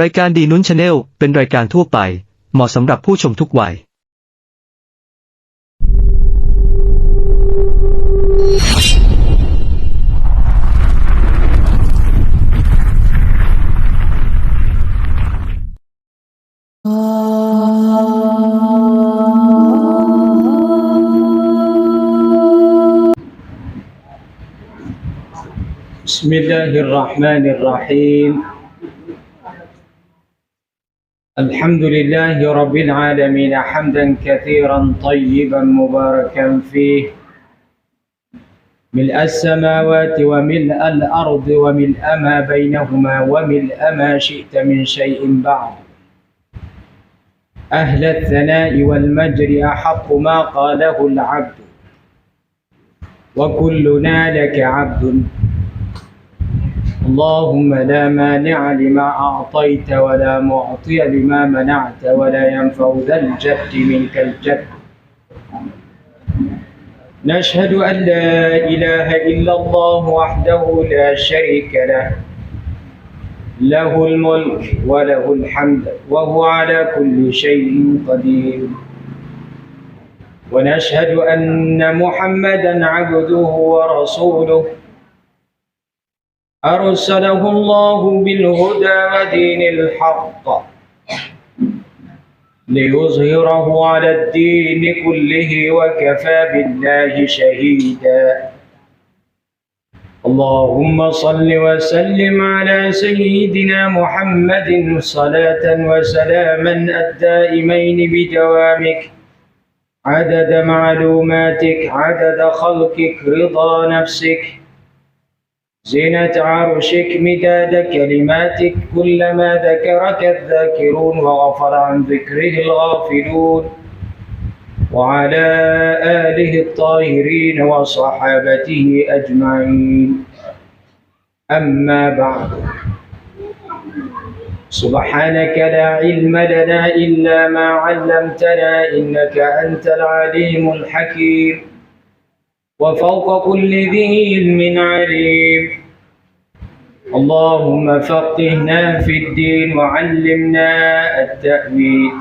รายการดีนุ้นชาแนลเป็นรายการทั่วไป เหมาะสำหรับผู้ชมทุกวัย بسم الله الرحمن الرحيم الحمد لله رب العالمين حمدا كثيرا طيبا مباركا فيه. ملء السماوات وملء الأرض وملء ما بينهما وملء ما شئت من شيء بعد. أهل الثناء والمجد أحق ما قاله العبد وكلنا لك عبد. اللهم لا مانع لما أعطيت ولا معطي لما منعت ولا ينفع ذا الجد منك الجد نشهد أن لا إله إلا الله وحده لا شريك له. له الملك وله الحمد وهو على كل شيء قدير. ونشهد أن محمدا عبده ورسوله. أرسله الله بالهدى ودين الحق ليظهره على الدين كله وكفى بالله شهيدا. اللهم صل وسلم على سيدنا محمد صلاة وسلاما الدائمين بدوامك عدد معلوماتك عدد خلقك رضا نفسك. زينة عرشك مداد كلماتك كلما ذكرك الذاكرون وغفر عن ذكره الغافلون وعلى آله الطاهرين وصحابته أجمعين أما بعد سبحانك لا علم لنا إلا ما علمتنا إنك أنت العليم الحكيم وفوق كل ذي علم عليم. اللهم فقهنا في الدين وعلمنا التأويل.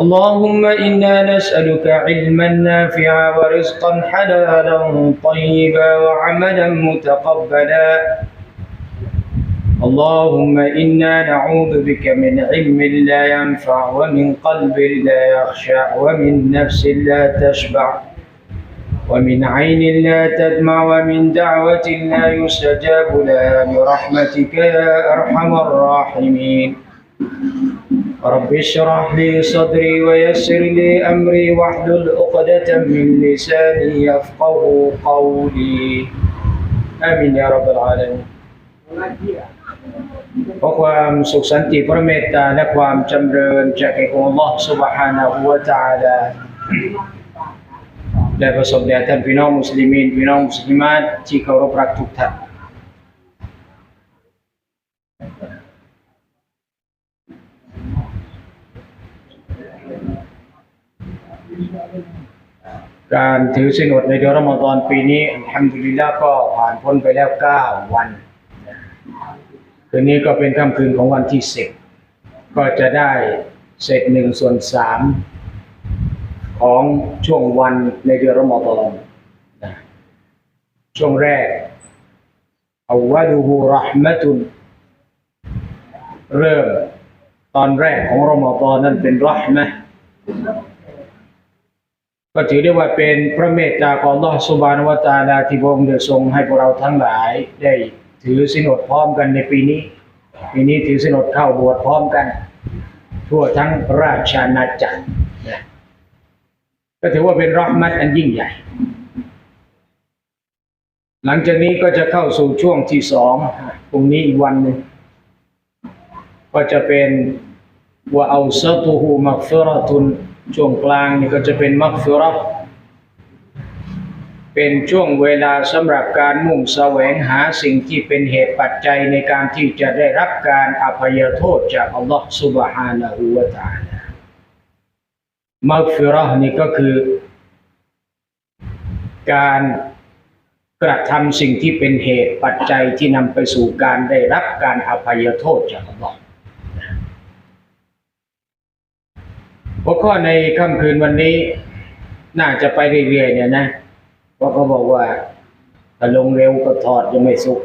اللهم إنا نسألك علما نافعا ورزقا حلالا طيبا وعملا متقبلا. اللهم إنا نعوذ بك من علم لا ينفع ومن قلب لا يخشع ومن نفس لا تشبع. ومن عين لا تدمع ومن دعوة لا يستجاب لها برحمتك يا أرحم الراحمين رب اشرح لي صدري ويسر لي أمري واحلل عقدة من لساني يفقه قولي آمين يا رب العالمين ขอความสุขสันติพระเมตตาและความจำเริญจากองค์อัลลอฮฺ سبحانه และ تعالى ได้ประสบแด่ท่านพี่น้องมุสลิมีนพี่น้องมุสลิมาที่เคารพรักทุกท่านการถือศีลอดในเดือนรอมฎอนปีนี้อัลฮัมดุลิลละก็ผ่านพ้นไปแล้ว 9 วัน คืนนี้ก็เป็นค่ำคืนของวันที่สิบก็จะได้เศษหนึ่งส่วนสาม ของช่วงวันในเดือนรอมฎอนช่วงแรกอาวะดูฮูรห์มะตุนเริ่มตอนแรกของรอมฎอนนั้นเป็นรหมะก็ถือได้ว่าเป็นพระเมตตาของลอสุบานวตาลาที่พระองค์ได้ทรงให้พวกเราทั้งหลายได้ถือสินอดพร้อมกันในปีนี้ ปีนี้ถือสินอดเข้าบวชพร้อมกัน ทั่วทั้งราชอาณาจักรนะ ก็ถือว่าเป็นรอมัดอันยิ่งใหญ่ หลังจากนี้ก็จะเข้าสู่ช่วงที่สองตรงนี้อีกวันหนึ่งก็จะเป็นว่าเอาซาตูฮูมักฟิรตุนช่วงกลางนี่ก็จะเป็นมักฟิรตเป็นช่วงเวลาสำหรับการมุ่งแสวงหาสิ่งที่เป็นเหตุปัจจัยในการที่จะได้รับการอภัยโทษจากอัลลอฮฺสุบฮานะฮูวะตาลา มักฟิราะห์นี่ก็คือ การกระทำสิ่งที่เป็นเหตุปัจจัยที่นำไปสู่การได้รับการอภัยโทษจากอัลลอฮ์หัวข้อในค่ำคืนวันนี้ น่าจะไปเรื่อยๆเนี่ยนะเพราะเขาบอกว่าถ้าลงเร็วก็ทอดยังไม่สุก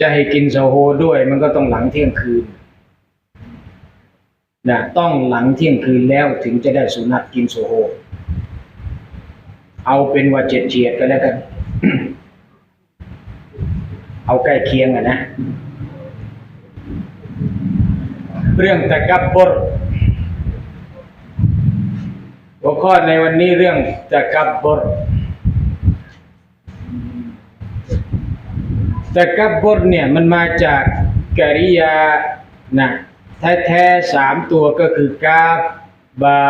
จะให้กินโซโฮด้วยมันก็ต้องหลังเที่ยงคืน นะต้องหลังเที่ยงคืนแล้วถึงจะได้สุนัตกินโซโฮ เอาเป็นว่าเจ็ดเฉียดก็แล้วกัน เอาใกล้เคียงอะนะ เรื่องตะกับบรหัวข้อในวันนี้เรื่องตะกับบรตะกับบรเนี่ยมันมาจากกริยานะ แท้ๆสามตัวก็คือกาบบา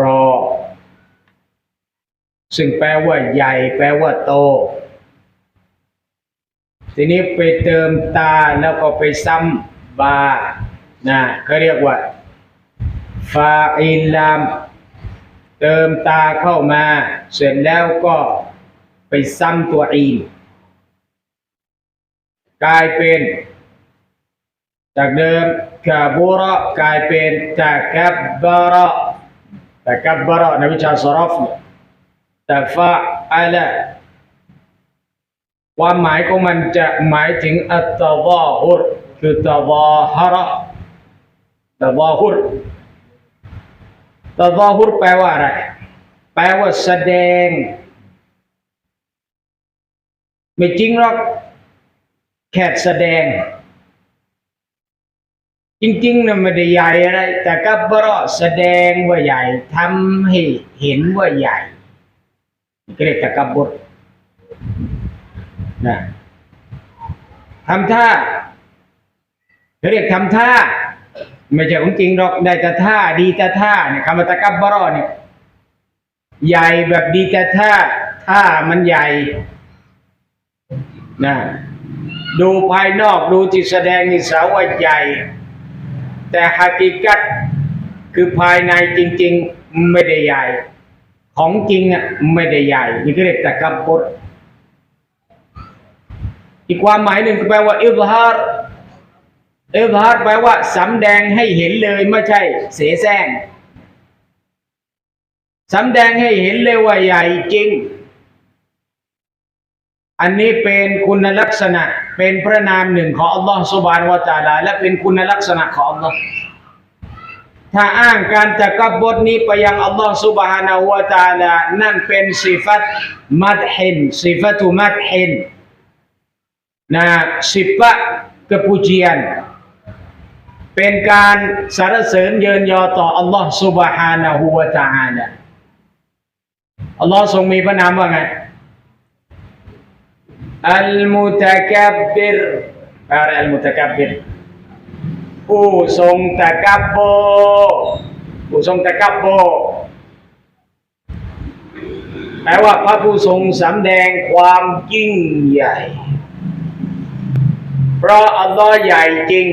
รอ ซึ่งแปลว่าใหญ่ แปลว่าโต ทีนี้ไปเติมตาแล้วก็ไปซ้ำบานะเขาเรียกว่าฟาอินลามเติมตาเข้ามา เสร็จแล้วก็ไปซ้ำตัวอีนกลายเป็น จากเดิมกาบูระกลายเป็นตะกับบาระตะกับบาระในวิชาสรฟต่ฟาอะละความหมายของมันจะหมายถึงอัตตวาฮุรคือตะวาฮาระตะวาฮุรตะวาฮุรแปลว่าอะไร แปลว่าแสดง ไม่จริงหรอกแค่แสดง จริงๆนะไม่ได้ใหญ่อะไร แต่ก็บเราะแสดงว่าใหญ่ทำให้เห็นว่าใหญ่ก็เรียกตะกับบรนะทำท่าเรียกทำท่า ไม่ใช่ของจริงหรอกได้แต่ท่าดีแต่ท่าเนี่ยคำว่าตะกับบรอเนี่ยใหญ่แบบดีแต่ท่าท่ามันใหญ่นะดูภายนอกดูที่แสดงนี่สาวว่าใหญ่ แต่ฮากิกัตคือภายในจริง ๆไม่ได้ใหญ่ ของจริงอะไม่ได้ใหญ่นี่ก็เรียกตะกับบรอีกความหมายหนึ่งแปลว่าอิบฮาร์อิบฮาร์แปลว่าสำแดงให้เห็นเลยไม่ใช่ เสแสร้งสำแดงให้เห็นเลยว่าใหญ่จริง อันนี้เป็นคุณลักษณะ เป็นพระนามหนึ่งของอัลลอฮ์สุบานวาจาลาและเป็นคุณลักษณะของอัลลอฮถ้าอ้างการจะกับบทนี้ไปยังอัลลอฮ์สุบฮานาวะตาลานั่นเป็นสิฟัตมัดหินสิฟัตุมัดหินนะสิบะกปูเจียน เป็นการสารเสริญเยินยอต่ออัลลอฮ์สุบฮานะฮูวะตาลาอัลลอฮ์ทรงมีพระนามว่าไง อัลมุตะกับบ r อะไรอัลมุตะกับบ r ผู้ทรงตะกับโบผู้ทรงตะกับโบแปลว่าพระผู้ทรงสำแดงความยิ่งใหญ่ เพราะอัลลอฮ์ใหญ่จริง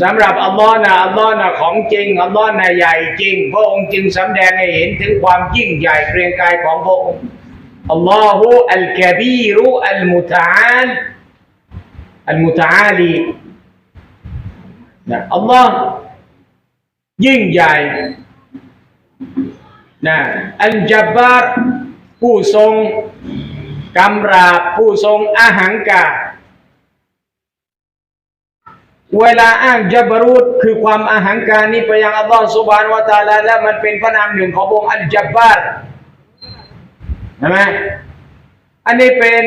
สำหรับอัลลอฮ์นะอัลลอฮ์นะของจริงอัลลอฮ์นะใหญ่จริง พระองค์จึงสำแดงให้เห็นถึงความยิ่งใหญ่เกรียงกายของพระองค์ อัลลอฮุอัลกบีรุอัลมุตะอาลอัลมุตะอาลีนะอัลลอฮ์ยิ่งใหญ่นะอัลจับบาร์ผู้ทรงกำราบผู้ทรงอาหังกาเวลาอ้างจับรูตคือความอาหังการนี้ไปยังอัลลอฮ์สุบานวะตาลาและมันเป็นพระนามหนึ่งขององค์อัลจับบาร์ ใช่ไหมอันนี้เป็น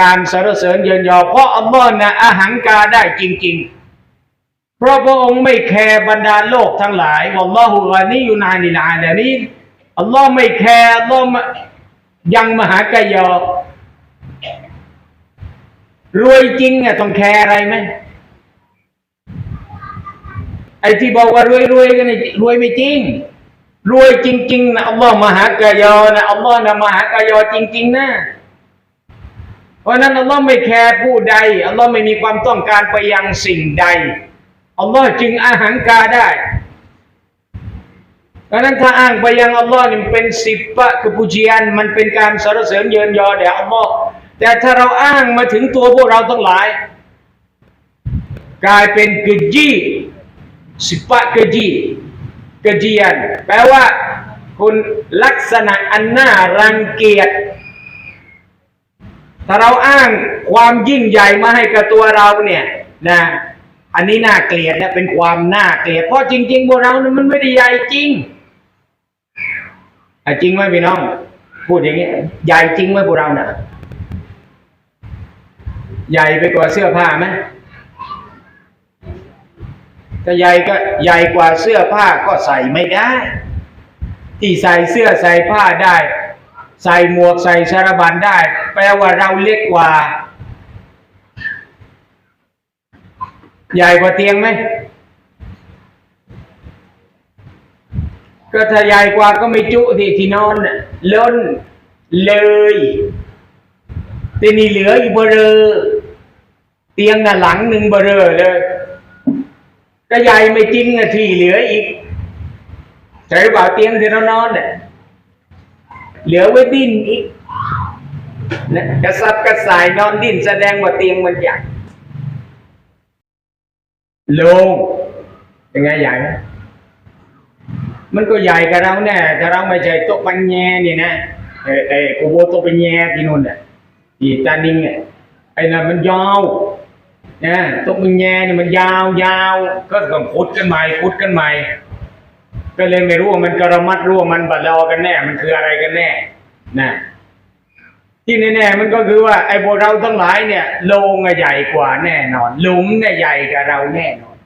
การสรรเสริญเยินยอ เพราะอัลลอฮ์นะอาหังกาได้จริง ๆ เพราะพระองค์ไม่แคร์บรรดาโลกทั้งหลายวัลลอฮุกานีอยู่นานนิลาแต่นี้อัลลอฮ์ไม่แคร์อัลลอฮ์ยังมหากยอรวยจริงเนี่ยต้องแคร์อะไรไหมไอ้ที่บอกว่ารวยรวยๆกันนี่รวยไม่จริง รวยจริง ๆ นะอัลลอฮ์มหากายอนะอัลลอฮ์นะมหากายอจริง ๆ นะ เพราะนั้นอัลลอฮ์ไม่แคร์ผู้ใดอัลลอฮ์ไม่มีความต้องการไปยังสิ่งใดอัลลอฮ์จึงอาหังกาได้ดังนั้นถ้าอ้างไปยังอัลลอฮ์นี่เป็นสิบปะคือ pujian มันเป็นการสรรเสริญเยินยอแด่อัลลอฮ์แต่ถ้าเราอ้างมาถึงตัวพวกเราทั้งหลาย กลายเป็นกจีสิบปะกจีกะจียน แปลว่า คุณลักษณะอันน่ารังเกียจถ้าเราอ้างความยิ่งใหญ่มาให้กับตัวเราเนี่ยนะอันนี้น่าเกลียดและเป็นความน่าเกลียดเพราะจริงๆพวกเราเนี่ยมันไม่ได้ใหญ่จริงอจริงไหมพี่น้อง พูดอย่างนี้ใหญ่จริงไหมพวกเราน่ะใหญ่ไปกว่าเสื้อผ้าไหม ถ้าใหญ่ก็ใหญ่กว่าเสื้อผ้าก็ใส่ไม่ได้ ที่ใส่เสื้อใส่ผ้าได้ ใส่หมวกใส่ชารบันได้ แปลว่าเราเล็กกว่า ใหญ่กว่าเตียงไหมก็ถ้าใหญ่กว่าก็ไม่จุที่ที่นอนล้นเลยทีนี้เหลืออีกเบอรอเตียงน่ะหลังหนึ่งเบอรอเลย ก็ใหญ่ไม่จริงอะที่เหลืออีกใช่หรือเปล่าเตียงที่เรานอนน่ะเหลือไว้ดิ้นอีกนะกระซับกระสายนอนดิ้นแสดงว่าเตียงมันใหญ่ลงเป็นไงใหญ่มมันก็ใหญ่กับเราแน่ถ้าเราไม่ใช่โต๊ะปัญแยนี่นะเออเออกูโบโต๊ะปัญแยที่นู่นน่ะที่ตานิงเนี่ยไอ้นั่นมันยาว นะต๊ะปัญแยนี่ยมันยาวยาวก็ต้องขุดกันใหม่ขุดกันใหม่ก็เลยไม่รู้ว่ามันกระมัดรู้ว่ามันบัดรอกันแน่ มันคืออะไรกันแน่นะที่แน่ๆมันก็คือว่าไอ้พวกเราทั้งหลายเนี่ยโลงใหญ่กว่าแน่นอน หลุมเนี่ยใหญ่กว่าเราแน่นอน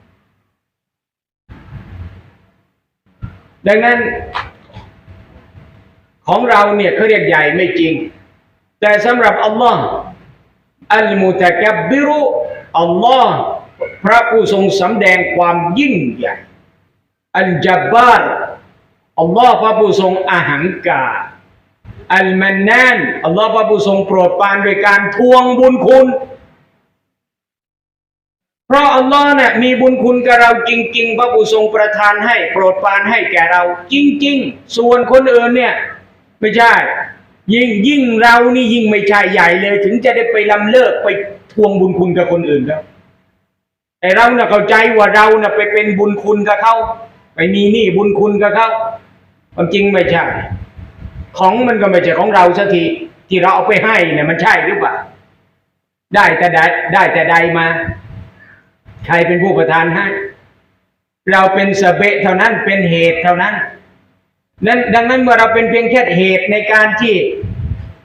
ดังนั้น ของเราเนี่ยเขาเรียกใหญ่ไม่จริง แต่สำหรับอัลลอฮ์อัลมุตะกับบิรุ อัลลอฮ์พระผู้ทรงสำแดงความยิ่งใหญ่ อัลจับบาร์อัลลอฮ์พระผู้ทรงอาหังกาอัลมันนานอัลลอฮ์พระผู้ทรงโปรดปรานโดยการทวงบุญคุณ เพราะอัลลอฮ์เนี่ยมีบุญคุณกับเราจริง ๆ พระผู้ทรงประทานให้โปรดปรานให้แก่เรา จริง ๆ ส่วนคนอื่นเนี่ยไม่ใช่ยิ่งยิ่งเรานี่ยิ่งไม่ใช่ใหญ่เลย ถึงจะได้ไปลำเลิกไป ทวงบุญคุณกับคนอื่นครับไอเราเนี่ยเข้าใจว่าเราเนี่ยไปเป็นบุญคุณกับเขาไปมีหนี้บุญคุณกับเขาความจริงไม่ใช่ ของมันก็ไม่ใช่ของเราสักทีที่เราเอาไปให้เนี่ยมันใช่หรือเปล่าได้แต่ใดได้แต่ใดมา ใครเป็นผู้ประทานให้ เราเป็นสเบะเท่านั้นเป็นเหตุเท่านั้นนั้นดังนั้นเมื่อเราเป็นเพียงแค่เหตุในการที่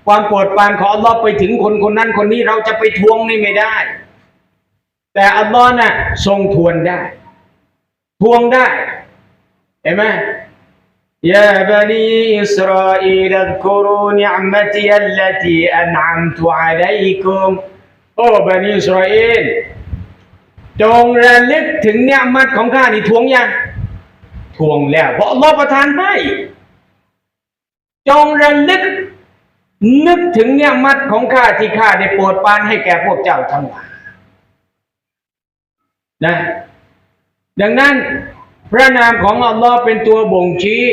ความโปรดปรานของอัลลอฮ์ไปถึงคนคนนั้นคนนี้เราจะไปทวงนี่ไม่ได้ แต่อัลลอฮ์น่ะทรงทวนได้ ทวงได้ เห็นไหม يا بني إسرائيل اذكروا نعمتي التي أنعمت عليكم โอ้บันิอิสราเอลจงระลึกถึงเนียมัดของข้านี่ทวงยัง ทวงแล้ว เพราะอัลลอฮ์ประทานให้จงระลึก นึกถึงเนี่ยมัดของข้าที่ข้าได้โปรดปานให้แก่พวกเจ้าทั้งหลายนะ ดังนั้น พระนามของอัลลอฮ์เป็นตัวบ่งชี้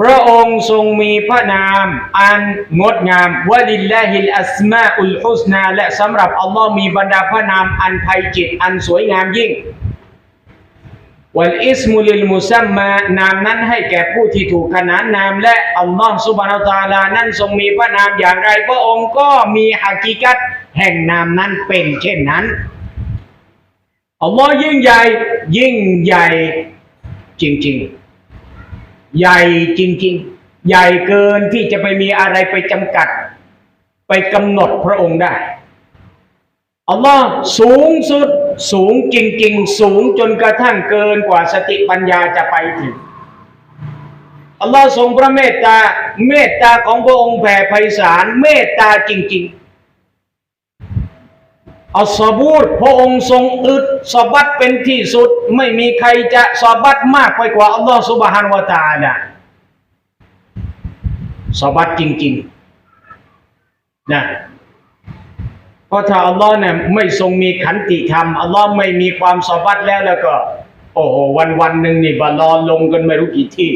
พระองค์ทรงมีพระนามอันงดงามวะลิลลาฮิลอัสมาอุลฮุสนา และสำหรับอัลลอฮ์มีบรรดาพระนามอันไพจิตอันสวยงามยิ่ง วัลอิสมุลิลมุซัมมานามนั้นให้แก่ผู้ที่ถูกขนานนามและอัลลอฮ์ซุบานาตาลานั้นทรงมีพระนามอย่างไรพระองค์ก็มีฮากิกัตแห่งนามนั้นเป็นเช่นนั้นอัลลอฮ์ยิ่งใหญ่ยิ่งใหญ่จริง ๆ ใหญ่จริง ๆ ใหญ่เกินที่จะไปมีอะไรไปจำกัด ไปกำหนดพระองค์ได้อัลลอฮ์สูงสุด สูงจริง ๆ สูงจนกระทั่งเกินกว่าสติปัญญาจะไปถึงอัลลอฮ์ทรงพระเมตตาเมตตาของพระองค์แผ่ไพศาลเมตตาจริง ๆอัลซอบูรพระองค์ทรงอึดสบัดเป็นที่สุด ไม่มีใครจะสบัดมากไปกว่าอัลลอฮ์สุบฮานวะตาลาสบัดจริง ๆนะ ราะถ้าอัลลอฮ์เนี่ยไม่ทรงมีขันติธรรมอัลลอฮ์ไม่มีความสอบัดแล้วแล้วก็ โอ้โหวันวันหนึ่งนี่บาลอนลงกันไม่รู้กี่ที่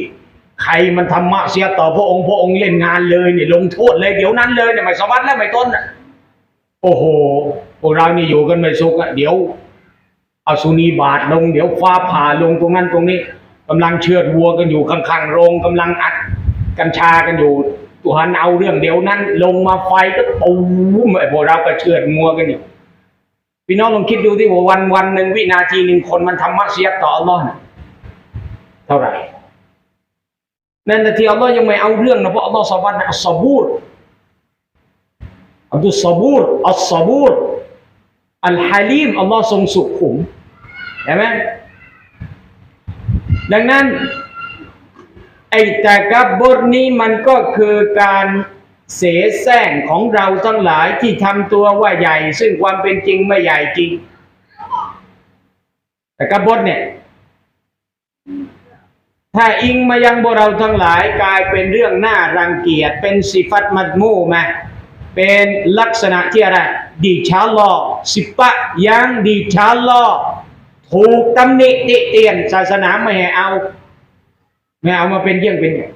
ใครมันธรรมะเสียต่อพระองค์พระองค์เล่นงานเลยนี่ลงโทษเลยเดี๋ยวนั้นเลยเนี่ยไม่สวัสดิ์แล้วไม่ต้นอะโอ้โหพวกเรานี่อยู่กันไม่สุขอะเดี๋ยวเอาสุนีบาทลงเดี๋ยวฟ้าผ่าลงตรงนั้นตรงนี้กำลังเชือดวัวกันอยู่ข้างๆโรงกำลังอัดกัญชากันอยู่ ตุหันเอาเรื่องเดี๋ยวนั้น ลงมาไฟก็ตูมไอ้พวกเราก็เชือดงัวกันอยู่พี่น้องลองคิดดูที่ว่าวันวันหนึ่งวินาทีหนึ่งคนมันทำมัสยิดต่ออัลลอฮ์เท่าไหร่นั่นแต่ที่อัลลอฮ์ยังไม่เอาเรื่องนะเพราะอัลลอฮ์สวรรค์นะอัสบูรอับดุลซาบูรอัลซาบูรอัลฮาลีมอัลลอฮ์ทรงสุขุมเห็นไหมดังนั้น ไอ้แต่กับบทนี้มันก็คือการเสแสร้งของเราทั้งหลายที่ทำตัวว่าใหญ่ ซึ่งความเป็นจริงไม่ใหญ่จริงแต่กับบทเนี่ย ถ้าอิงมายังพวกเราทั้งหลายกลายเป็นเรื่องน่ารังเกียจเป็นสิฟัตมัดมู่มาเป็นลักษณะที่อะไรดีชาลอสิปะยังดีชาลอถูกตำหนิติเตียนศาสนาไม่ให้เอา ไม่เอามาเป็นเยี่ยงเป็นอย่าง